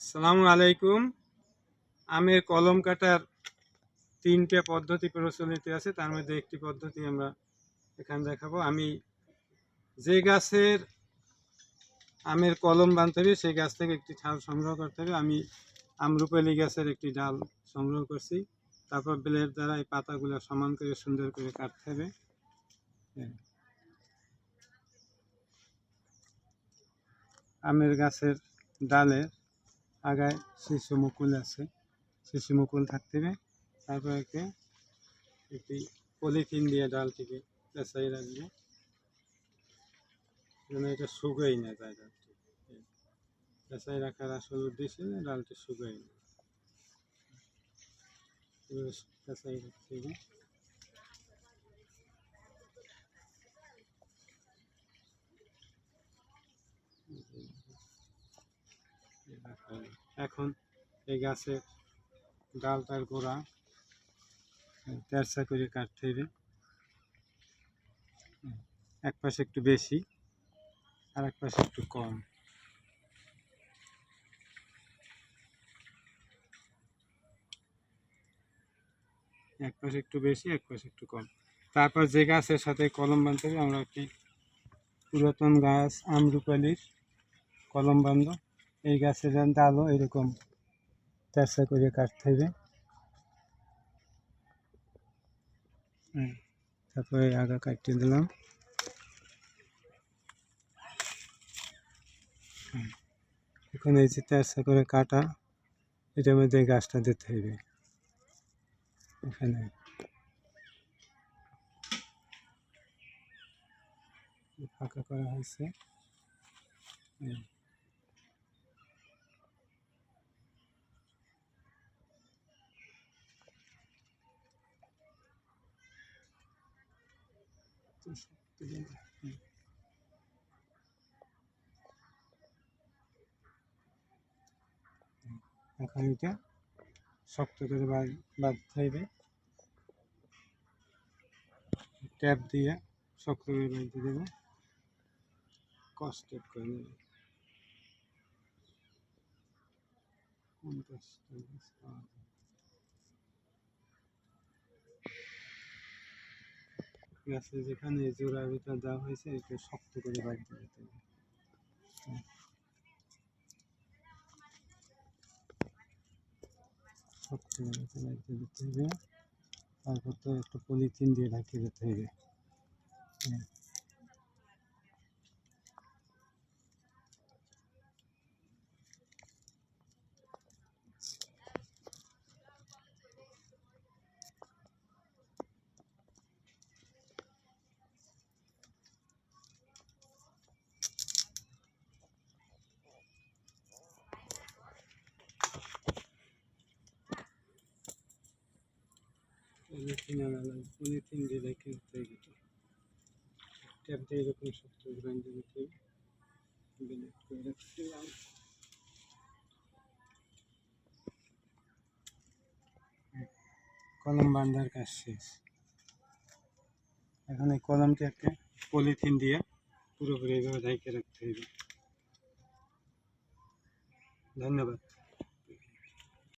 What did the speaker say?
সালামু আলাইকুম। আমের কলম কাটার তিনটে পদ্ধতি প্রচলিত আছে, তার মধ্যে একটি পদ্ধতি আমরা এখানে দেখাবো। আমি যে গাছের আমের কলম বানতে হবে, সেই গাছ থেকে একটি ছাল সংগ্রহ করতে হবে। আমি আমরুপালি গাছের একটি ডাল সংগ্রহ করছি। তারপর ব্লেড দ্বারা এই পাতাগুলো সমান করে সুন্দর করে কাটতে হবে। আমের গাছের ডালের আগায় শিশু মুকুল আছে। শিশু মুকুল থাকতে হবে। তারপর একে একটি পলিথিন দিয়ে ডালটিকে পেঁচাই রাখবে। যেন এটা শুকাই না যায় ডালটি। পেঁচাই রাখার আসল উদ্দেশ্য ডালটি শুকাই না। পেঁচাই রাখতে হবে। এখন এই গাছের ডালটার গোড়া তেরসা করে কাটতে হবে। এক পাশে একটু বেশি, আর এক পাশে একটু কম। এক পাশে একটু বেশি, এক পাশে একটু কম। তারপর যে গাছের সাথে কলম বাঁধতে হবে, আমরা একটি পুরাতন গাছ, আমরুপালির কলম বান্ধ এই গাছের ডালও এরকম তেরসা করে কাটতে হবে তারপরে আগা কাটিয়ে দিলাম। এখন এই যে তেরসা করে কাটা, এটার মধ্যে গাছটা দিতে হবে। এখানে। ফাঁকা করা হয়েছে। এখন এটা শক্ত করে বাঁধ- বাঁধতে হবে। ট্যাপ দিয়ে শক্ত করে বাঁধতে দেবো। কষ্ট করে কোন কাজটা পাওয়া যেখানে জোড়া বেতা দেওয়া হয়েছে এটা শক্ত করে বাঁধতে যেতে হবে। শক্ত করে দিতে হবে তারপর তো একটা পলিথিন দিয়ে ঢাকিয়ে দিতে হবে হুম। পলিথিন আলাদা পলিথিন হবে এটা। ট্যাপ দিয়ে শক্ত হবে বেলেট করে। কলম বান্ধার কাজ শেষ এখন এই কলমটাকে পলিথিন দিয়ে পুরোপুরি এভাবে ঢেকে রাখতে হবে ধন্যবাদ